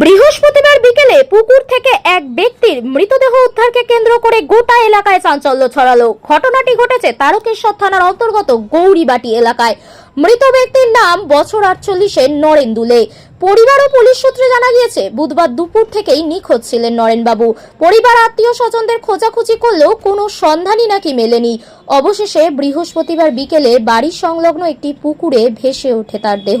বৃহস্পতিবার বিকেলে পুকুর থেকে এক ব্যক্তির মৃতদেহ উদ্ধারকে কেন্দ্র করে গোটা এলাকায় চাঞ্চল্য ছড়ালো। ঘটনাটি ঘটেছে তারকেশ্বর থানার অন্তর্গত গৌরীবাটি এলাকায়। মৃত ব্যক্তির নাম বছর আটচল্লিশের নরেন দুলে পরিবার ও পুলিশ সূত্রে জানা গিয়েছে, বুধবার দুপুর থেকেই নিখোঁজ ছিলেন নরেনবাবু। পরিবার আত্মীয় স্বজনদের খোঁজাখুঁজি করলেও কোনো সন্ধানই নাকি মেলেনি। অবশেষে বৃহস্পতিবার বিকেলে বাড়ি সংলগ্ন একটি পুকুরে ভেসে ওঠে তার দেহ।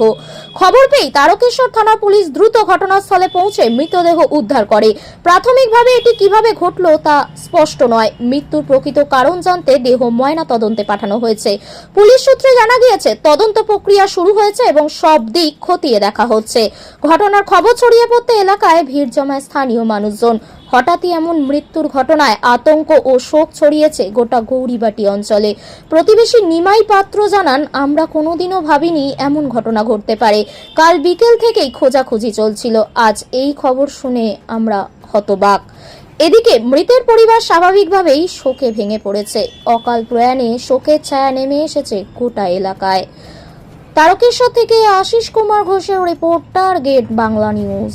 খবর পেয়ে তারকেশ্বর থানার পুলিশ দ্রুত ঘটনাস্থলে পৌঁছে মৃতদেহ উদ্ধার করে। প্রাথমিকভাবে এটি কীভাবে ঘটলো তা স্পষ্ট নয়। মৃত্যুর প্রকৃত কারণ জানতে দেহ ময়না তদন্তে পাঠানো হয়েছে। পুলিশ সূত্রে জানা গিয়েছে, তদন্ত প্রক্রিয়া শুরু হয়েছে এবং সব দিক খতিয়ে দেখা হচ্ছে। ঘটনার খবর ছড়িয়ে পড়তে এলাকায় ভিড় জমায় স্থানীয় মানুষজন। হঠাৎই এমন মৃত্যুর ঘটনায় আতঙ্ক ও শোক ছড়িয়েছে গোটা গৌরীবাটি অঞ্চলে। প্রতিবেশী নিমাই পাত্র জানান, আমরা কোনোদিনও ভাবিনি এমন ঘটনা ঘটতে পারে। কাল বিকেল থেকেই খোঁজাখুঁজি চলছিল। আজ এই খবর শুনে আমরা হতবাক। এদিকে মৃতের পরিবার স্বাভাবিকভাবেই শোকে ভেঙে পড়েছে। অকাল প্রয়াণে শোকের ছায়া নেমে এসেছে গোটা এলাকায়। তারকেশ্বর থেকে আশিস কুমার ঘোষের রিপোর্টার গেট বাংলা নিউজ।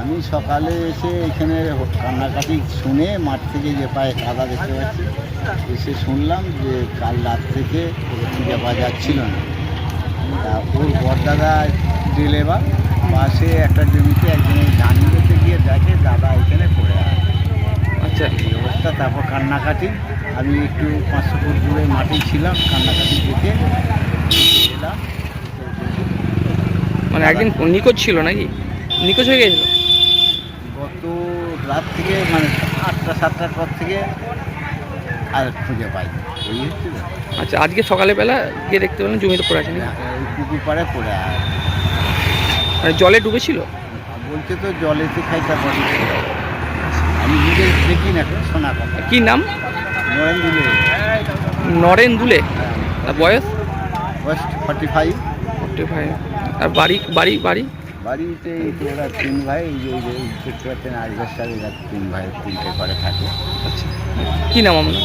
আমি সকালে এসে এখানে কান্নাকাটি শুনে মাঠ থেকে যে পায়ে কাদা দেখতে পাচ্ছি এসে শুনলাম যে কাল রাত থেকে পাওয়া যাচ্ছিল না। ওর বরদাদা ডেলেবার পাশে একটা জমিতে একজনের ধান করতে গিয়ে দেখে দাদা এখানে পড়ে আচ্ছা। এই অবস্থা তারপর কান্নাকাটি। আমি একটু পাঁচশো ফুট দূরে মাঠে ছিলাম কান্নাকাটি দেখে এলাম। মানে একদিন নিখোঁজ ছিল নাকি? নিখোঁজ হয়ে গেছিল? রাত থেকে মানে আটটা সাতটার পর থেকে আর খুঁজে পাই হচ্ছে আচ্ছা আজকে সকালে বেলা গিয়ে দেখতে পেলেন জমিতে পড়ে আছে পুকুর পাড়ে পড়ে আর মানে জলে ডুবেছিল? বলছে তো জলেতে খাইটা পড়ে আমি নিজে দেখি না তো শোনা কথা। কী নাম? নরেন দিলে নরেন দুলে আর বয়স? ওয়েস্ট ফর্টি ফাইভ ফোর্টি ফাইভ আর বাড়ি বাড়ি বাড়ি? বাড়িতে ওরা তিন ভাই এই যে দেখতে পাচ্ছেন আজবেস্টার এরা তিন ভাই তিনটে করে থাকে। আচ্ছা। কি নাম আপনার?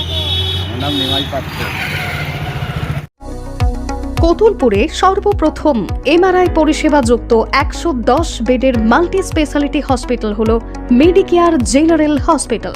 আমার নাম নিমাই পাত্র। কতুলপুরে সর্বপ্রথম এমআরআই পরিষেবা যুক্ত একশো দশ বেডের মাল্টি স্পেশালিটি হসপিটাল হল মেডিকেয়ার জেনারেল হসপিটাল।